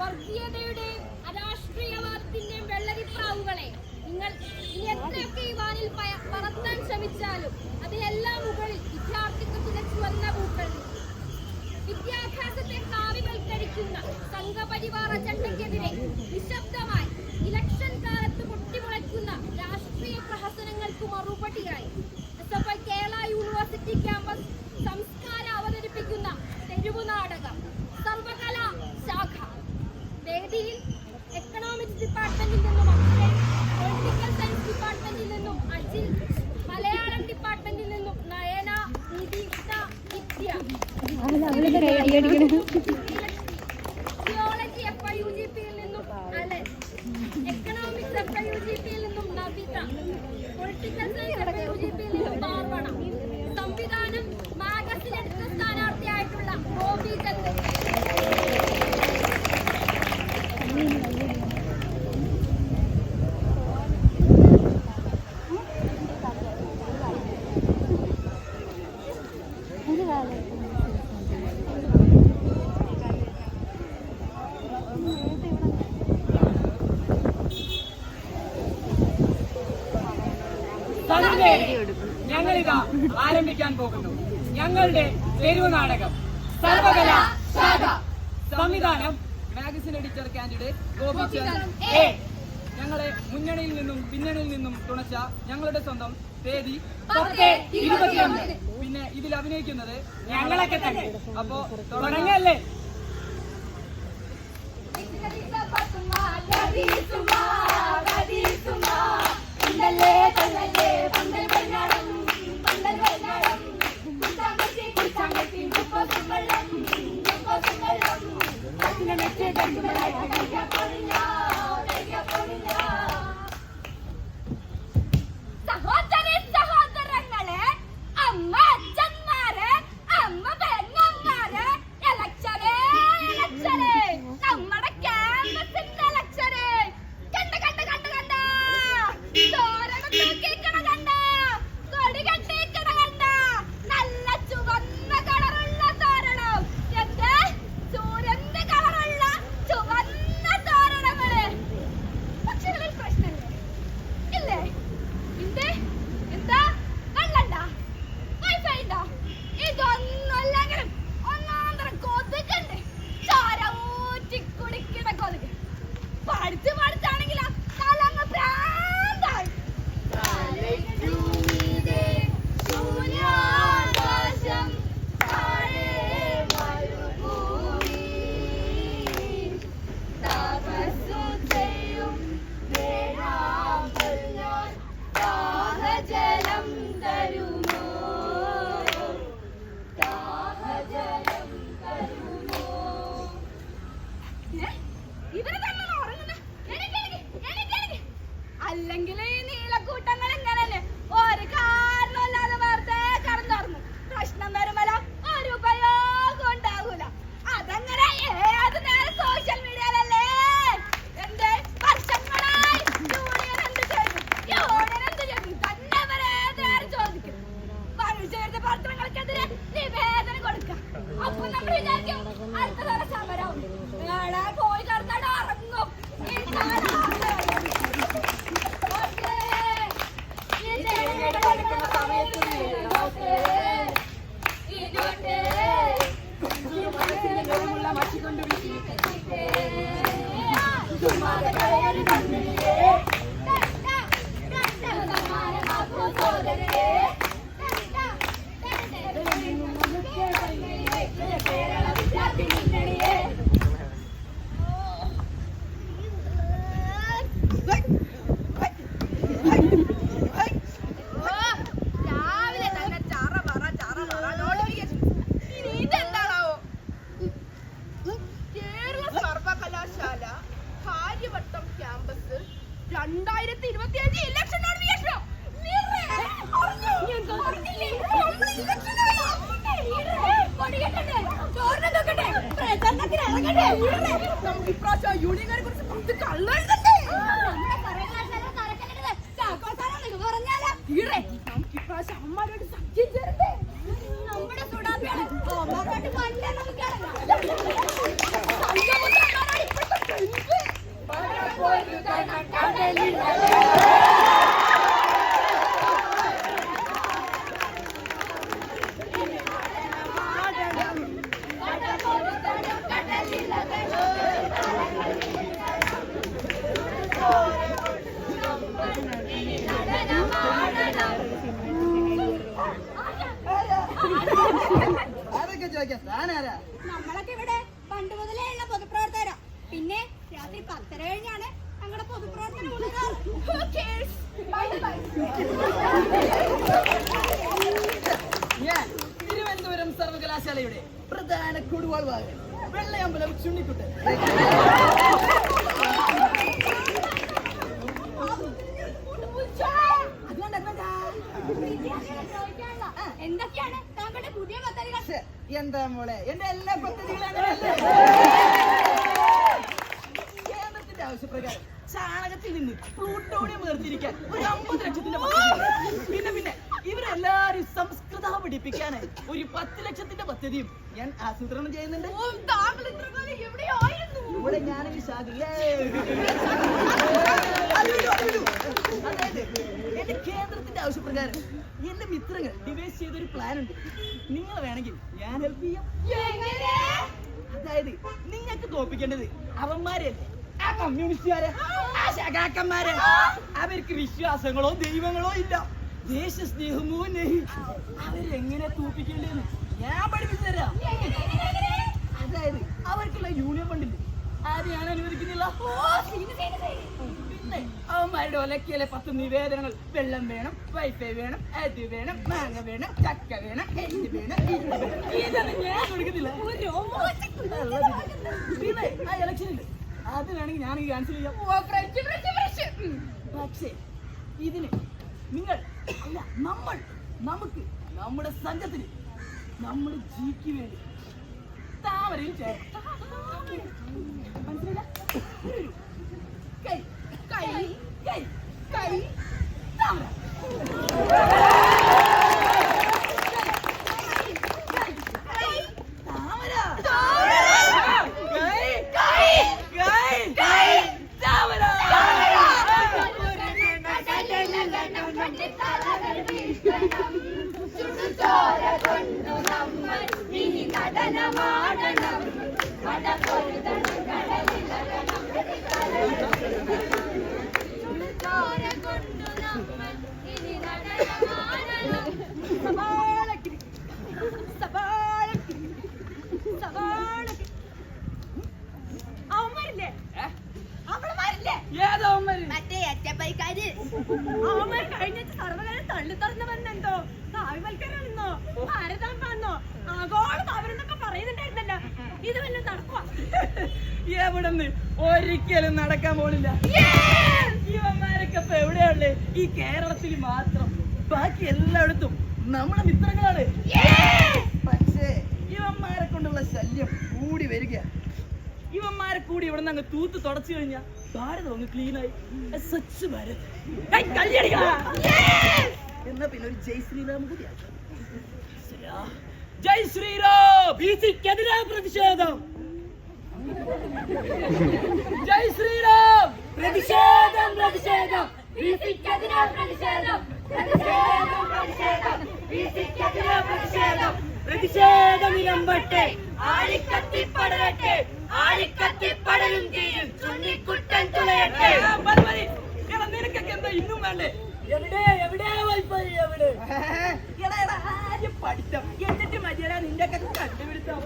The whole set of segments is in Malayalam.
വർഗീയതയുടെയും അരാഷ്ട്രീയവാദത്തിന്റെയും വെള്ളരിപ്രാവുകളെ നിങ്ങൾ ഇനി എത്രയൊക്കെ ഈ വാനിൽ പറത്താൻ ശ്രമിച്ചാലും അതിലെല്ലാം മുകളിൽ വിദ്യാർത്ഥിക്ക് തുലച്ചു വന്ന പൂക്കൾ വിദ്യാഭ്യാസത്തെ കാവിവൽക്കരിക്കുന്ന സംഘപരിവാർ അജണ്ടയ്ക്കെതിരെ നിശബ്ദമായി ഇലക്ഷൻ കാലത്ത് പൊട്ടിമുളയ്ക്കുന്ന രാഷ്ട്രീയ പ്രഹസനങ്ങൾക്ക് മറുപടിയായി. സ്ഥാനം മാഗസിലെടുത്ത സ്ഥാനാർത്ഥിയായിട്ടുള്ള ഗോപി ചന്ദ് കൊടുക്കും ഞങ്ങളിതാ ആരംഭിക്കാൻ പോകുന്നു. ഞങ്ങളുടെ തെരുവ് നാടകം സർവകലാശാല സംവിധാനം magazine editor candidate Gopichand A. ഞങ്ങളെ മുന്നണിയിൽ നിന്നും പിന്നണിയിൽ നിന്നും തുണച്ച ഞങ്ങളുടെ സ്വന്തം തേദി പിന്നെ ഇതിൽ അഭിനയിക്കുന്നത് ഞങ്ങളൊക്കെ തന്നെ. അപ്പോ തുടങ്ങല്ലേ? Thank you. നടക്കും അടുത്ത തവണ സമരം. ഞാൻ തിരുവനന്തപുരം സർവകലാശാലയുടെ പ്രധാന കൊടുവാൾ വാഗൻ വെള്ളയമ്പലം ചുണ്ണിക്കുട്ടൻ. ആവശ്യപ്രകാരം ചാണകത്തിൽ നിന്ന് പ്ലൂട്ടോണിയം വേർതിരിക്കാൻ ഒരു അമ്പത് ലക്ഷത്തിന്റെ പിന്നെ പിന്നെ ഇവരെല്ലാരും സംസ്കൃതം പഠിപ്പിക്കാനായി ഒരു പത്ത് ലക്ഷത്തിന്റെ പദ്ധതിയും ഞാൻ ആസൂത്രണം ചെയ്യുന്നുണ്ട്. ഇവിടെ ഞാനൊരു അതായത് എന്റെ കേന്ദ്രത്തിന്റെ ആവശ്യപ്രകാരം എന്റെ മിത്രങ്ങൾ ഡിവൈസ് ചെയ്തൊരു പ്ലാൻ ഉണ്ട്. നിങ്ങൾ വേണമെങ്കിൽ ഞാൻ ഹെൽപ്പ് ചെയ്യാം. അതായത് നിങ്ങൾക്ക് തോപ്പിക്കേണ്ടത് അവന്മാരല്ലേ ആ കമ്മ്യൂണിസ്റ്റുകാരെ ആ ശകാക്കന്മാരെ. അവർക്ക് വിശ്വാസങ്ങളോ ദൈവങ്ങളോ ഇല്ല. ദേശസ്നേഹമോ നെഹി അവരെങ്ങനെ തോപ്പിക്കേണ്ടതെന്ന് ഞാൻ പഠിപ്പിച്ചു തരാം. അതായത് അവർക്കുള്ള യൂണിയൻ ഫണ്ടില്ലേ? അത് ഞാൻ അനുവദിക്കുന്നില്ല. പിന്നെ അവന്മാരുടെ ഒലക്കിയിലെ പത്ത് നിവേദനങ്ങൾ. വെള്ളം വേണം വൈഫൈ വേണം അത് വേണം മാങ്ങ വേണം ചക്ക വേണം എല്ല് വേണം ഇത് വേണം. ഇതൊന്നും ഞാൻ കൊടുക്കുന്നില്ല. പിന്നെ ആ ഇലക്ഷൻ ഉണ്ട് അത് വേണമെങ്കിൽ ഞാൻ ക്യാൻസൽ ചെയ്യാം. പക്ഷേ ഇതിന് നിങ്ങൾ അല്ല നമ്മൾ നമുക്ക് നമ്മുടെ സംഘത്തിന് നമ്മൾ ജിക്ക് വേണ്ടി താമരയിൽ ചേർക്കാം മനസ്സിലായില്ല? കൈ കൈ കൈ. അവന്മാർ കഴിഞ്ഞ സർവകാലം തള്ളി തുറന്നു വന്നെന്തോ? കാവ്യവൽക്കരണോ ഭാരതാംബന്നോ? ആഗോളം അവരെന്നൊക്കെ പറയുന്നുണ്ടായിരുന്നല്ലോ. ഇത് വല്ലതും നടക്കുവാ? എവിടെന്ന്? ഒരിക്കലും നടക്കാൻ പോണില്ല. ഇവന്മാരൊക്കെ ഇപ്പൊ എവിടെയുള്ളേ ഈ കേരളത്തിൽ മാത്രം. ബാക്കി എല്ലായിടത്തും നമ്മുടെ മിത്രങ്ങളാണ്. പക്ഷേ ഇവന്മാരെ കൊണ്ടുള്ള ശല്യം കൂടി വരിക. ഇവന്മാരെ കൂടി ഇവിടെ നിന്ന് അങ്ങ് തൂത്ത് തുടച്ചു കഴിഞ്ഞാൽ ഭാരതം അങ്ങ് ക്ലീനായി സ്വച്ഛ് ഭാരത്. എന്നാ പിന്നെ ഒരു ജയ് ശ്രീറാം കൂടി. ജയ് ശ്രീറാം പ്രതിഷേധം. ജയ് ശ്രീറാം പ്രതിഷേധം പ്രതിഷേധം. പ്രതിഷേധം. പ്രതിഷേധം പ്രതിഷേധം പ്രതിഷേധം ഇരമ്പട്ടെ ആളിക്കത്തിപ്പടരട്ടെ ആളിക്കത്തിപ്പടരും ചെയ്യും. ചുണ്ണിക്കുട്ടൻ തുളയട്ടെ. നിനക്കൊക്കെ എന്താ ഇന്നും വേണ്ടേ എവിടെ? എവിടെ വൈഫൈ എവിടെ പഠിത്തം എന്നിട്ട് മതിയടാ നിന്റെ കണ്ടുപിടുത്തം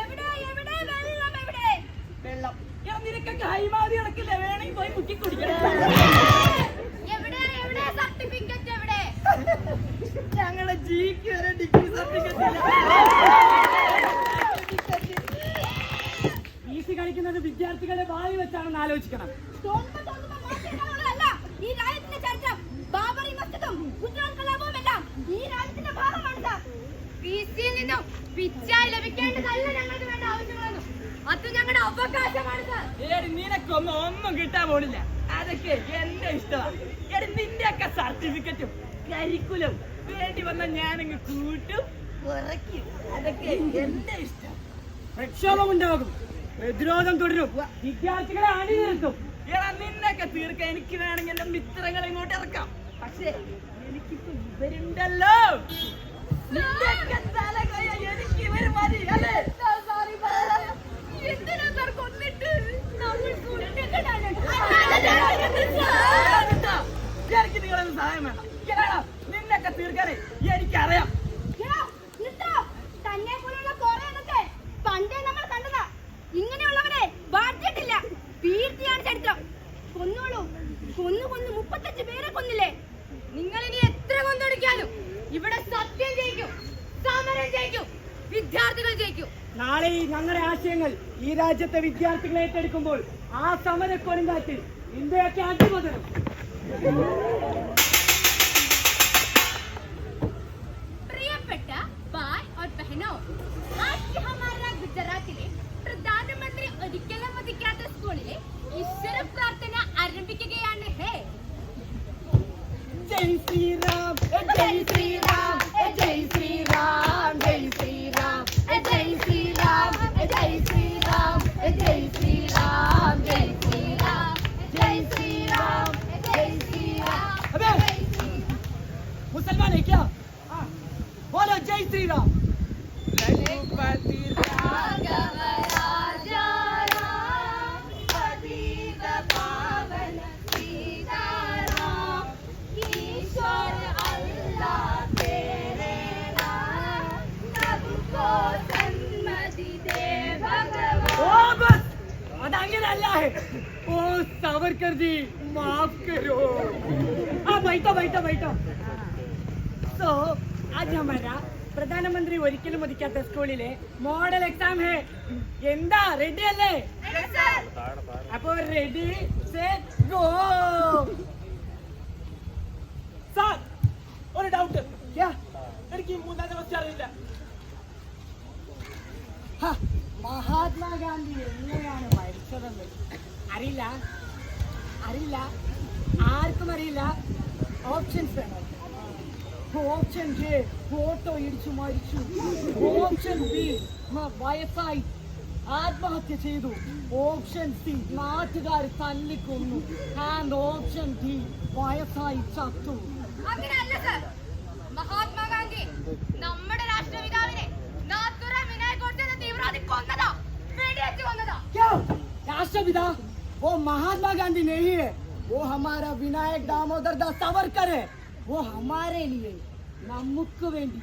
എവിടെ എവിടെ വെള്ളം എവിടെ വെള്ളം എടാ നിനക്കൊക്കെ ഹൈമാതി നടക്കില്ല വേണമെങ്കിൽ പോയി മുക്കി കുടിക്കണം എവിടെ എവിടെ സർട്ടിഫിക്കറ്റ് എവിടെ ഞങ്ങളുടെ ജിക്ക് വരെ ഡിഗ്രി സർട്ടിഫിക്കറ്റ് ഈസി കളിക്കുന്നത് വിദ്യാർത്ഥികളുടെ ഭാവി വെച്ചാണെന്ന് ആലോചിക്കണം. ഈ രാജ്യത്തിന്റെ ചരിത്രം. ബാബറി മസ്ജിദും ഗുജറാത്ത് കലാപവും എല്ലാം ഈ രാജ്യത്തിന്റെ ഭാഗമാണ് പിസിയിൽ നിന്നും പിച്ചായി ലഭിക്കേണ്ടതല്ല ഞങ്ങൾക്ക് വേണ്ട ആവശ്യങ്ങളൊന്നും. അത് ഞങ്ങളുടെ അവകാശമാണ് ഏടി നിനക്കൊന്നും ഒന്നും കിട്ടാൻ പോണില്ല. അതൊക്കെ എന്റെ ഇഷ്ടമാണ് എടി നിന്റെ ഒക്കെ സർട്ടിഫിക്കറ്റും കരിക്കുലം വേണ്ടി വന്ന ഞാനങ്ങ് കൂട്ടും. കുറയ്ക്കും അതൊക്കെ എന്റെ ഇഷ്ടം. പ്രക്ഷോഭമുണ്ടാകും പ്രതിരോധം തുടരും. വിദ്യാർത്ഥികളെ അണിനിരത്തും എടാ നിന്നൊക്കെ തീർക്കാൻ എനിക്ക് വേണമെങ്കിൽ എന്റെ മിത്രങ്ങളെ ഇങ്ങോട്ട് ഇറക്കാം. പക്ഷേ എനിക്കിപ്പോ ഇവരുണ്ടല്ലോ വിദ്യാർത്ഥികൾ ജയിക്കും. നാളെ ഈ ഞങ്ങളുടെ ആശയങ്ങൾ ഈ രാജ്യത്തെ വിദ്യാർത്ഥികളെ ഏറ്റെടുക്കുമ്പോൾ ആ സമര കൊടുങ്കാറ്റിൽ ഇന്ത്യയൊക്കെ അടിമതരും പ്രിയപ്പെട്ട ബായ് ഓർ ബഹനോ ആജ് ഹമാര ഗുജറാത്തിലെ പ്രധാനമന്ത്രി ഒരിക്കലും ജയ് ശ്രീറാം ജയ് ശ്രീറാം ജയ് ശ്രീറാം ઠક્કર જી માફ કરો હા બેઠો બેઠો બેઠો તો આજ હમારા പ്രധാനമന്ത്രി ഒരിക്കലും മതിക്കാത്ത സ്കൂളിലെ മോഡൽ എക്സാം ഹേ. എന്താ റെഡി അല്ലേ? അപ്പൊ റെഡി ഗോ സാർ ഒരു ഡൗട്ട് എനിക്ക് മൂന്നാം ദിവസം അറിയില്ല. മഹാത്മാഗാന്ധി എങ്ങനെയാണ് മരിച്ചതെന്ന് അറിയില്ല. അറിയില്ല. ആർക്കും അറിയില്ല. ഓപ്ഷൻസ് വേണം. ഓപ്ഷൻ എ ഫോട്ടോ ഇടിച്ചു മരിച്ചു. ഓപ്ഷൻ ബി വയസ്സായി. ആത്മഹത്യ ചെയ്തു. ഓപ്ഷൻ സി നാട്ടുകാർ തല്ലിക്കൊന്നു. ആൻഡ് ഓപ്ഷൻ ഡി വയസ്സായി ചത്തു. മഹാത്മാഗാന്ധി നമ്മുടെ രാഷ്ട്രപിതാവിനെ തീവ്രവാദി കൊന്നതാ. കൊന്നതാ. രാഷ്ട്രപിതാ वो महात्मा गांधी नहीं है वो हमारा विनायक दामोदर दास सावरकर है वो हमारे लिए നമുക്ക് വേണ്ടി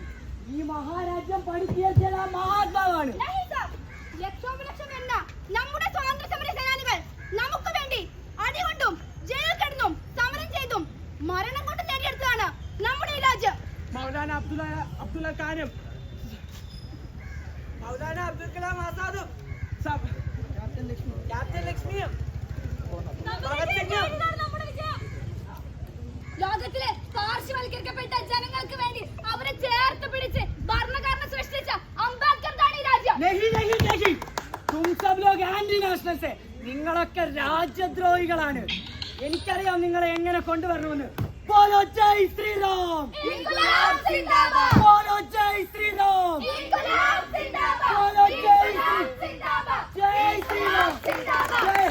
ഈ മഹാരാജ്യം പഠിപ്പിയ മൾട്ടിനാഷണൽസെ നിങ്ങളൊക്കെ രാജ്യദ്രോഹികളാണ്. എനിക്കറിയാം നിങ്ങളെ എങ്ങനെ കൊണ്ടുവരണമെന്ന്. ബോലോ ജയ് ശ്രീറാം! ബോലോ ജയ് ശ്രീറാം! ബോലോ ജയ് ജയ് ശ്രീറാം! ജയ്